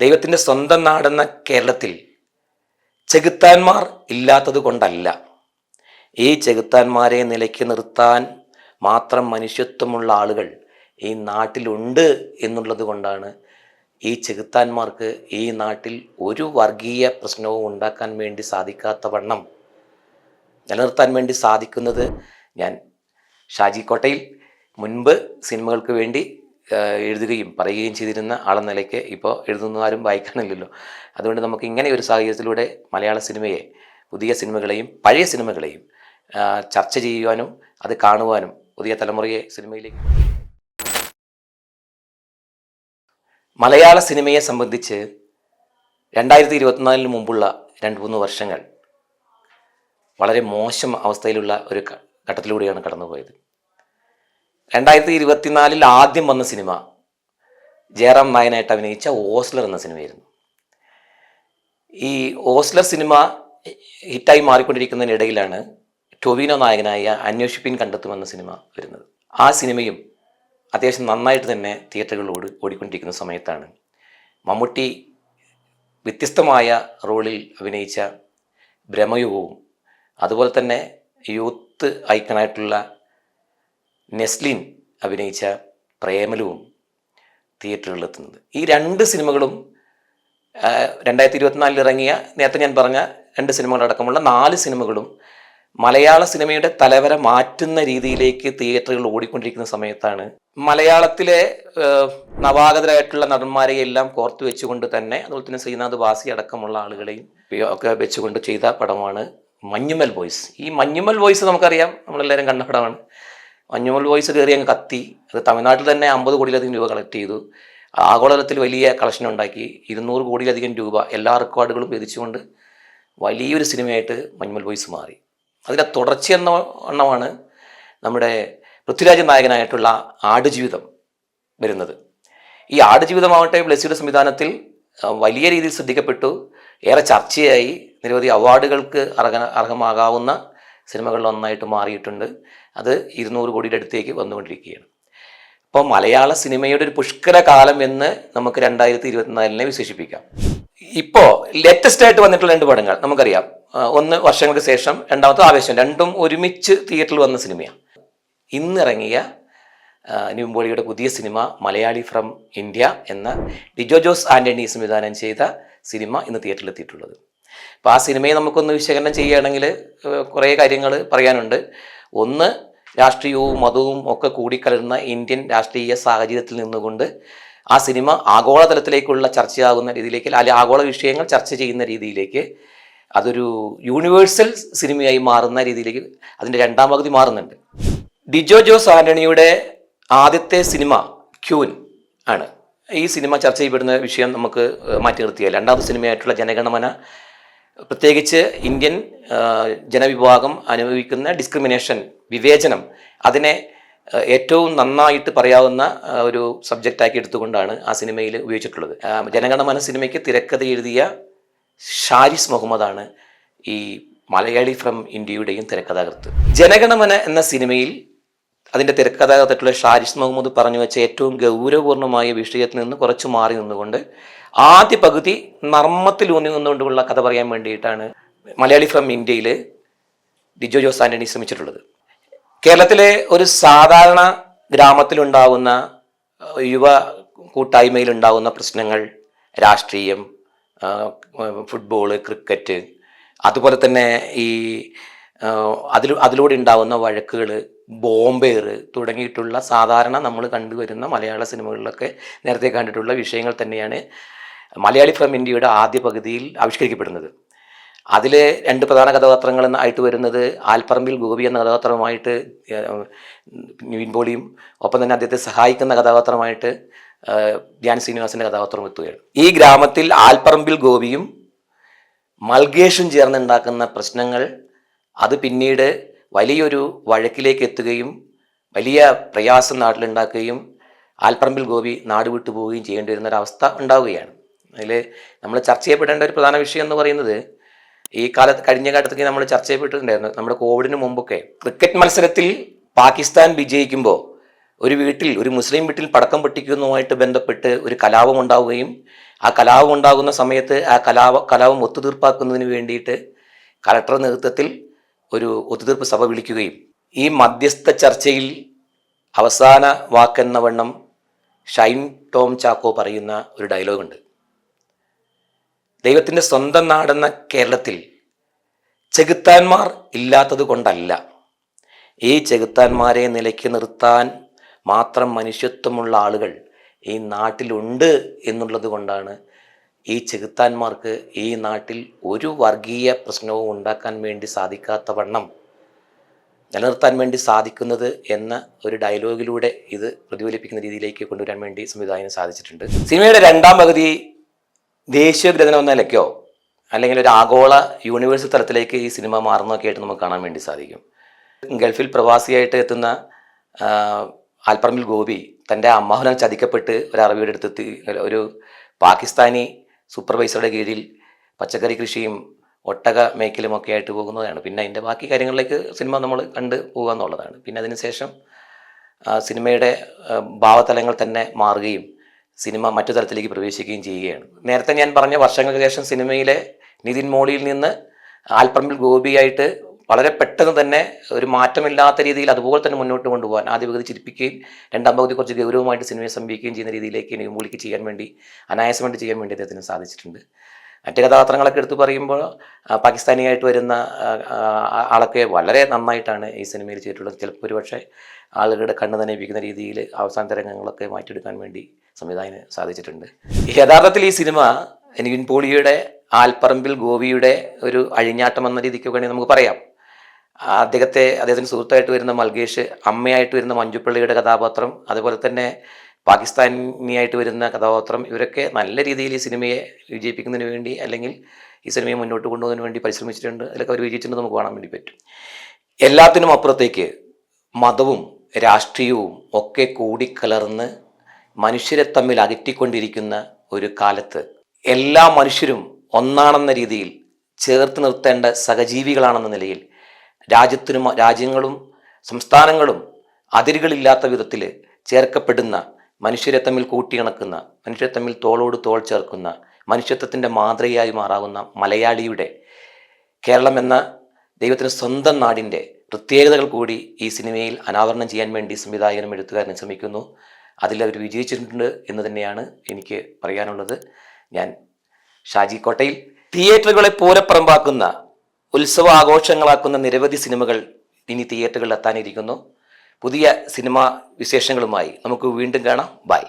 ദൈവത്തിന്റെ സ്വന്തം നാടെന്ന കേരളത്തിൽ ചെകുത്താന്മാർ ഇല്ലാത്തത് കൊണ്ടല്ല. ഈ ചെകുത്താന്മാരെ നിലയ്ക്ക് നിർത്താൻ മാത്രം മനുഷ്യത്വമുള്ള ആളുകൾ ഈ നാട്ടിലുണ്ട് എന്നുള്ളത് കൊണ്ടാണ് ഈ ചെകുത്താന്മാർക്ക് ഈ നാട്ടിൽ ഒരു വർഗീയ പ്രശ്നവും ഉണ്ടാക്കാൻ വേണ്ടി സാധിക്കാത്ത വണ്ണം. നിലനിർത്താൻ വേണ്ടി സാധിക്കുന്നത് ഞാൻ ഷാജി കോട്ടയിൽ മുൻപ് സിനിമകൾക്ക് വേണ്ടി എഴുതുകയും പറയുകയും ചെയ്തിരുന്ന ആളെന്ന നിലയ്ക്ക് ഇപ്പോൾ എഴുതുന്നതാരും വായിക്കാനില്ലല്ലോ. അതുകൊണ്ട് നമുക്ക് ഇങ്ങനെ ഒരു സാഹചര്യത്തിലൂടെ മലയാള സിനിമയെ പുതിയ സിനിമകളെയും പഴയ സിനിമകളെയും ചർച്ച ചെയ്യുവാനും അത് കാണുവാനും പുതിയ തലമുറയെ സിനിമയിലേക്ക് മലയാള സിനിമയെ സംബന്ധിച്ച് രണ്ടായിരത്തി ഇരുപത്തിനാലിന് മുമ്പുള്ള രണ്ട് മൂന്ന് വർഷങ്ങൾ വളരെ മോശം അവസ്ഥയിലുള്ള ഒരു ഘട്ടത്തിലൂടെയാണ് കടന്നുപോയത്. രണ്ടായിരത്തി ഇരുപത്തിനാലിൽ ആദ്യം വന്ന സിനിമ ജയറാം നായനായിട്ട് അഭിനയിച്ച ഓസ്ലർ എന്ന സിനിമയായിരുന്നു. ഈ ഓസ്ലർ സിനിമ ഹിറ്റായി മാറിക്കൊണ്ടിരിക്കുന്നതിനിടയിലാണ് ടൊവിനോ നായകനായ അന്വേഷിപ്പിൻ കണ്ടെത്തുമെന്ന സിനിമ വരുന്നത്. ആ സിനിമയും അത്യാവശ്യം നന്നായിട്ട് തന്നെ തിയേറ്ററുകളോട് ഓടിക്കൊണ്ടിരിക്കുന്ന സമയത്താണ് മമ്മൂട്ടി വ്യത്യസ്തമായ റോളിൽ അഭിനയിച്ച ഭ്രമയുഗവും അതുപോലെ തന്നെ യൂത്ത് ഐക്കണായിട്ടുള്ള നെസ്ലിൻ അഭിനയിച്ച പ്രേമലുവും തിയേറ്ററുകളിലെത്തുന്നത് ഈ രണ്ട് സിനിമകളും രണ്ടായിരത്തി ഇരുപത്തിനാലിൽ ഇറങ്ങിയ നേരത്തെ ഞാൻ പറഞ്ഞ രണ്ട് സിനിമകളടക്കമുള്ള നാല് സിനിമകളും മലയാള സിനിമയുടെ തലവര മാറ്റുന്ന രീതിയിലേക്ക് തിയേറ്ററുകൾ ഓടിക്കൊണ്ടിരിക്കുന്ന സമയത്താണ് മലയാളത്തിലെ നവാഗതരായിട്ടുള്ള നടന്മാരെ എല്ലാം കോർത്തു വെച്ചുകൊണ്ട് തന്നെ അതുപോലെ തന്നെ ശ്രീനാഥ് വാസി അടക്കമുള്ള ആളുകളെയും ഒക്കെ വെച്ചുകൊണ്ട് ചെയ്ത പടമാണ് മഞ്ഞുമൽ വോയിസ്. ഈ മഞ്ഞുമൽ വോയിസ് നമുക്കറിയാം നമ്മളെല്ലാവരും കണ്ട പടമാണ്. മഞ്ഞുമൽ ബോയ്സ് കയറി അങ്ങ് കത്തി. അത് തമിഴ്നാട്ടിൽ തന്നെ അമ്പത് കോടിയിലധികം രൂപ കളക്ട് ചെയ്തു. ആഗോളതലത്തിൽ വലിയ കളക്ഷൻ ഉണ്ടാക്കി. ഇരുന്നൂറ് കോടിയിലധികം രൂപ എല്ലാ റെക്കോർഡുകളും ഭേദിച്ചുകൊണ്ട് വലിയൊരു സിനിമയായിട്ട് മഞ്ഞുമൽ ബോയ്സ് മാറി. അതിന്റെ തുടർച്ച എന്ന എണ്ണമാണ് നമ്മുടെ പൃഥ്വിരാജ നായകനായിട്ടുള്ള ആടുജീവിതം വരുന്നത്. ഈ ആടുജീവിതമാവട്ടെ ബ്ലസ്സിയുടെ സംവിധാനത്തിൽ വലിയ രീതിയിൽ ശ്രദ്ധിക്കപ്പെട്ടു. ഏറെ ചർച്ചയായി. നിരവധി അവാർഡുകൾക്ക് അർഹ അർഹമാകാവുന്ന സിനിമകളിൽ ഒന്നായിട്ട് മാറിയിട്ടുണ്ട്. അത് ഇരുന്നൂറ് കോടിയുടെ അടുത്തേക്ക് വന്നുകൊണ്ടിരിക്കുകയാണ്. അപ്പോൾ മലയാള സിനിമയുടെ ഒരു പുഷ്കര കാലം എന്ന് നമുക്ക് രണ്ടായിരത്തി ഇരുപത്തിനാലിനെ വിശേഷിപ്പിക്കാം. ഇപ്പോൾ ലേറ്റസ്റ്റ് ആയിട്ട് വന്നിട്ടുള്ള രണ്ട് പടങ്ങൾ നമുക്കറിയാം. ഒന്ന് വർഷങ്ങൾക്ക് ശേഷം രണ്ടാമത്തെ ആവേശം. രണ്ടും ഒരുമിച്ച് തിയേറ്ററിൽ വന്ന സിനിമയാണ്. ഇന്നിറങ്ങിയ ന്യൂംബോളിയുടെ പുതിയ സിനിമ മലയാളി ഫ്രം ഇന്ത്യ എന്ന ഡിജോ ജോസ് ആന്റണി സംവിധാനം ചെയ്ത സിനിമ ഇന്ന് തിയേറ്ററിൽ എത്തിയിട്ടുള്ളത്. അപ്പോൾ ആ സിനിമയെ നമുക്കൊന്ന് വിശകലനം ചെയ്യുകയാണെങ്കിൽ കുറേ കാര്യങ്ങൾ പറയാനുണ്ട്. ഒന്ന് രാഷ്ട്രീയവും മതവും ഒക്കെ കൂടിക്കലരുന്ന ഇന്ത്യൻ രാഷ്ട്രീയ സാഹചര്യത്തിൽ നിന്നുകൊണ്ട് ആ സിനിമ ആഗോളതലത്തിലേക്കുള്ള ചർച്ചയാകുന്ന രീതിയിലേക്ക് അല്ലെങ്കിൽ ആഗോള വിഷയങ്ങൾ ചർച്ച ചെയ്യുന്ന രീതിയിലേക്ക് അതൊരു യൂണിവേഴ്സൽ സിനിമയായി മാറുന്ന രീതിയിലേക്ക് അതിന്റെ രണ്ടാം പകുതി മാറുന്നുണ്ട്. ഡിജോ ജോസ് ആന്റണിയുടെ ആദ്യത്തെ സിനിമ ക്യൂൻ ആണ്. ഈ സിനിമ ചർച്ച ചെയ്യപ്പെടുന്ന വിഷയം നമുക്ക് മാറ്റി നിർത്തിയാൽ രണ്ടാമത്തെ സിനിമയായിട്ടുള്ള ജനഗണമന പ്രത്യേകിച്ച് ഇന്ത്യൻ ജനവിഭാഗം അനുഭവിക്കുന്ന ഡിസ്ക്രിമിനേഷൻ വിവേചനം അതിനെ ഏറ്റവും നന്നായിട്ട് പറയാവുന്ന ഒരു സബ്ജക്റ്റാക്കി എടുത്തുകൊണ്ടാണ് ആ സിനിമയിൽ ഉപയോഗിച്ചിട്ടുള്ളത്. ജനഗണമന സിനിമയ്ക്ക് തിരക്കഥ എഴുതിയ ഷാരിസ് മുഹമ്മദാണ് ഈ മലയാളി ഫ്രം ഇന്ത്യയുടെയും തിരക്കഥാകൃത്ത്. ജനഗണമന എന്ന സിനിമയിൽ അതിന്റെ തിരക്കഥാകൃത്തായിട്ടുള്ള ഷാരിസ് മുഹമ്മദ് പറഞ്ഞു വെച്ച ഏറ്റവും ഗൗരവപൂർണമായ വിഷയത്തിൽ നിന്ന് കുറച്ച് മാറി നിന്നുകൊണ്ട് ആദ്യ പകുതി നർമ്മത്തിൽ ഊന്നി നിന്നുകൊണ്ടുള്ള കഥ പറയാൻ വേണ്ടിയിട്ടാണ് മലയാളി ഫ്രം ഇന്ത്യയിൽ ഡിജോ ജോസ് ആന്റണി ശ്രമിച്ചിട്ടുള്ളത്. കേരളത്തിലെ ഒരു സാധാരണ ഗ്രാമത്തിലുണ്ടാവുന്ന യുവ കൂട്ടായ്മയിലുണ്ടാവുന്ന പ്രശ്നങ്ങൾ രാഷ്ട്രീയം ഫുട്ബോൾ ക്രിക്കറ്റ് അതുപോലെ തന്നെ ഈ അതിൽ അതിലൂടെ ഉണ്ടാവുന്ന വഴക്കുകൾ ബോംബേർ തുടങ്ങിയിട്ടുള്ള സാധാരണ നമ്മൾ കണ്ടുവരുന്ന മലയാള സിനിമകളിലൊക്കെ നേരത്തെ കണ്ടിട്ടുള്ള വിഷയങ്ങൾ തന്നെയാണ് മലയാളി ഫ്രം ഇന്ത്യയുടെ ആദ്യ പകുതിയിൽ ആവിഷ്കരിക്കപ്പെടുന്നത്. അതിലെ രണ്ട് പ്രധാന കഥാപാത്രങ്ങൾ ആയിട്ട് വരുന്നത് ആൽപ്പറമ്പിൽ ഗോപി എന്ന കഥാപാത്രമായിട്ട് നിവിൻ പോളിയും ഒപ്പം തന്നെ അദ്ദേഹത്തെ സഹായിക്കുന്ന കഥാപാത്രമായിട്ട് ധ്യാൻ ശ്രീനിവാസിന്റെ കഥാപാത്രം എത്തുകയാണ്. ഈ ഗ്രാമത്തിൽ ആൽപ്പറമ്പിൽ ഗോപിയും മൽഗേഷും ചേർന്നുണ്ടാക്കുന്ന പ്രശ്നങ്ങൾ അത് പിന്നീട് വലിയൊരു വഴക്കിലേക്ക് എത്തുകയും വലിയ പ്രയാസം നാട്ടിലുണ്ടാക്കുകയും ആൽപ്പറമ്പിൽ ഗോപി നാട് വിട്ടു പോവുകയും ചെയ്യേണ്ടി വരുന്ന ഒരവസ്ഥ ഉണ്ടാവുകയാണ്. അതിൽ നമ്മൾ ചർച്ച ചെയ്യപ്പെടേണ്ട ഒരു പ്രധാന വിഷയം എന്ന് പറയുന്നത് ഈ കാലത്ത് കഴിഞ്ഞ കാലത്തൊക്കെ നമ്മൾ ചർച്ച ചെയ്യപ്പെട്ടിട്ടുണ്ടായിരുന്നു. നമ്മുടെ കോവിഡിന് മുമ്പൊക്കെ ക്രിക്കറ്റ് മത്സരത്തിൽ പാകിസ്ഥാൻ വിജയിക്കുമ്പോൾ ഒരു വീട്ടിൽ ഒരു മുസ്ലിം വീട്ടിൽ പടക്കം പൊട്ടിക്കുന്നതുമായിട്ട് ബന്ധപ്പെട്ട് ഒരു കലാപം ഉണ്ടാവുകയും ആ കലാപം ഉണ്ടാകുന്ന സമയത്ത് ആ കലാപ കലാപം ഒത്തുതീർപ്പാക്കുന്നതിന് വേണ്ടിയിട്ട് കലക്ടർ നേതൃത്വത്തിൽ ഒരു ഒത്തുതീർപ്പ് സഭ വിളിക്കുകയും ഈ മധ്യസ്ഥ ചർച്ചയിൽ അവസാന വാക്കെന്ന വണ്ണം ഷൈൻ ടോം ചാക്കോ പറയുന്ന ഒരു ഡയലോഗുണ്ട്. ദൈവത്തിന്റെ സ്വന്തം നാടെന്ന കേരളത്തിൽ ചെകുത്താന്മാർ ഇല്ലാത്തത് കൊണ്ടല്ല. ഈ ചെകുത്താന്മാരെ നിലയ്ക്ക് നിർത്താൻ മാത്രം മനുഷ്യത്വമുള്ള ആളുകൾ ഈ നാട്ടിലുണ്ട് എന്നുള്ളത് കൊണ്ടാണ് ഈ ചെകുത്താന്മാർക്ക് ഈ നാട്ടിൽ ഒരു വർഗീയ പ്രശ്നവും ഉണ്ടാക്കാൻ വേണ്ടി സാധിക്കാത്ത വണ്ണം നിലനിർത്താൻ വേണ്ടി സാധിക്കുന്നത് എന്ന ഒരു ഡയലോഗിലൂടെ ഇത് പ്രതിഫലിപ്പിക്കുന്ന രീതിയിലേക്ക് കൊണ്ടുവരാൻ വേണ്ടി സംവിധായകന് സാധിച്ചിട്ടുണ്ട്. സിനിമയുടെ രണ്ടാം പകുതി ദേശീയ ഗ്രഥനം എന്ന നിലയ്ക്കോ അല്ലെങ്കിൽ ഒരു ആഗോള യൂണിവേഴ്സ് തലത്തിലേക്ക് ഈ സിനിമ മാറുന്നതൊക്കെ ആയിട്ട് നമുക്ക് കാണാൻ വേണ്ടി സാധിക്കും. ഗൾഫിൽ പ്രവാസിയായിട്ട് എത്തുന്ന ആൽപ്പറമ്പിൽ ഗോപി തന്റെ അമ്മാവനാൽ ചതിക്കപ്പെട്ട് ഒരു അറബിയുടെ അടുത്തെത്തി ഒരു പാകിസ്ഥാനി സൂപ്പർവൈസറുടെ കീഴിൽ പച്ചക്കറി കൃഷിയും ഒട്ടക മേക്കലും ഒക്കെ ആയിട്ട് പോകുന്നതാണ്. പിന്നെ അതിന്റെ ബാക്കി കാര്യങ്ങളിലേക്ക് സിനിമ നമ്മൾ കണ്ട് പോകുക എന്നുള്ളതാണ്. പിന്നെ അതിനുശേഷം സിനിമയുടെ ഭാവതലങ്ങൾ തന്നെ മാറുകയും സിനിമ മറ്റു തലത്തിലേക്ക് പ്രവേശിക്കുകയും ചെയ്യുകയാണ്. നേരത്തെ ഞാൻ പറഞ്ഞ വർഷങ്ങൾക്ക് ശേഷം സിനിമയിലെ നിതിൻ മോളിയിൽ നിന്ന് ആൽപ്പറമ്പിൽ ഗോപിയായിട്ട് വളരെ പെട്ടെന്ന് തന്നെ ഒരു മാറ്റമില്ലാത്ത രീതിയിൽ അതുപോലെ തന്നെ മുന്നോട്ട് കൊണ്ടുപോകാൻ ആദ്യ പകുതി ചിരിപ്പിക്കുകയും രണ്ടാം പകുതി കുറച്ച് ഗൗരവമായിട്ട് സിനിമയെ സമീപിക്കുകയും ചെയ്യുന്ന രീതിയിലേക്ക് നിവിൻ മോളിക്ക് ചെയ്യാൻ വേണ്ടി അനായാസമായിട്ട് ചെയ്യാൻ വേണ്ടി അദ്ദേഹത്തിന് സാധിച്ചിട്ടുണ്ട്. മറ്റു കഥാപാത്രങ്ങളൊക്കെ എടുത്തു പറയുമ്പോൾ പാകിസ്ഥാനിയായിട്ട് വരുന്ന ആളൊക്കെ വളരെ നന്നായിട്ടാണ് ഈ സിനിമയിൽ ചെയ്തിട്ടുള്ളത്. ചിലപ്പോൾ ഒരുപക്ഷെ ആളുകളുടെ കണ്ണ് നനയിപ്പിക്കുന്ന രീതിയിൽ അവസാനത്തെ രംഗങ്ങളൊക്കെ മാറ്റിയെടുക്കാൻ വേണ്ടി സംവിധായകന് സാധിച്ചിട്ടുണ്ട്. യഥാർത്ഥത്തിൽ ഈ സിനിമ നിവിൻ പോളിയുടെ ആൽപ്പറമ്പിൽ ഗോപിയുടെ ഒരു അഴിഞ്ഞാട്ടം എന്ന രീതിക്ക് വേണമെങ്കിൽ നമുക്ക് പറയാം. അദ്ദേഹത്തെ അദ്ദേഹത്തിന്റെ സുഹൃത്തായിട്ട് വരുന്ന മൽഗേഷ് അമ്മയായിട്ട് വരുന്ന മഞ്ജുപ്പള്ളിയുടെ കഥാപാത്രം അതുപോലെ തന്നെ പാകിസ്ഥാനിയായിട്ട് വരുന്ന കഥാപാത്രം ഇവരൊക്കെ നല്ല രീതിയിൽ ഈ സിനിമയെ വിജയിപ്പിക്കുന്നതിന് വേണ്ടി അല്ലെങ്കിൽ ഈ സിനിമയെ മുന്നോട്ട് കൊണ്ടുപോകുന്നതിന് വേണ്ടി പരിശ്രമിച്ചിട്ടുണ്ട്. അതിലൊക്കെ അവർ വിജയിച്ചിട്ടുണ്ട് നമുക്ക് കാണാൻ വേണ്ടി പറ്റും. എല്ലാത്തിനും അപ്പുറത്തേക്ക് മതവും രാഷ്ട്രീയവും ഒക്കെ കൂടിക്കലർന്ന് മനുഷ്യരെ തമ്മിൽ അകറ്റിക്കൊണ്ടിരിക്കുന്ന ഒരു കാലത്ത് എല്ലാ മനുഷ്യരും ഒന്നാണെന്ന രീതിയിൽ ചേർത്ത് നിർത്തേണ്ട സഹജീവികളാണെന്ന നിലയിൽ രാജ്യത്തിനും രാജ്യങ്ങളും സംസ്ഥാനങ്ങളും അതിരുകളില്ലാത്ത വിധത്തിൽ ചേർക്കപ്പെടുന്ന മനുഷ്യരെ തമ്മിൽ കൂട്ടിയിണക്കുന്ന മനുഷ്യരെ തമ്മിൽ തോളോട് തോൾ ചേർക്കുന്ന മനുഷ്യത്വത്തിന്റെ മാതൃകയായി മാറാവുന്ന മലയാളിയുടെ കേരളം എന്ന ദൈവത്തിന് സ്വന്തം നാടിന്റെ പ്രത്യേകതകൾ കൂടി ഈ സിനിമയിൽ അനാവരണം ചെയ്യാൻ വേണ്ടി സംവിധായകനും എഴുത്തുകാരനും ശ്രമിക്കുന്നു. അതിൽ അവർ വിജയിച്ചിട്ടുണ്ട് എന്ന് തന്നെയാണ് എനിക്ക് പറയാനുള്ളത്. ഞാൻ ഷാജി കോട്ടയിൽ തിയേറ്ററുകളെ പൂരപ്പറമ്പാക്കുന്ന ഉത്സവ ആഘോഷങ്ങളാക്കുന്ന നിരവധി സിനിമകൾ ഇനി തിയേറ്ററുകളിൽ എത്താനിരിക്കുന്നു പുതിയ സിനിമാ വിശേഷങ്ങളുമായി നമുക്ക് വീണ്ടും കാണാം. ബൈ.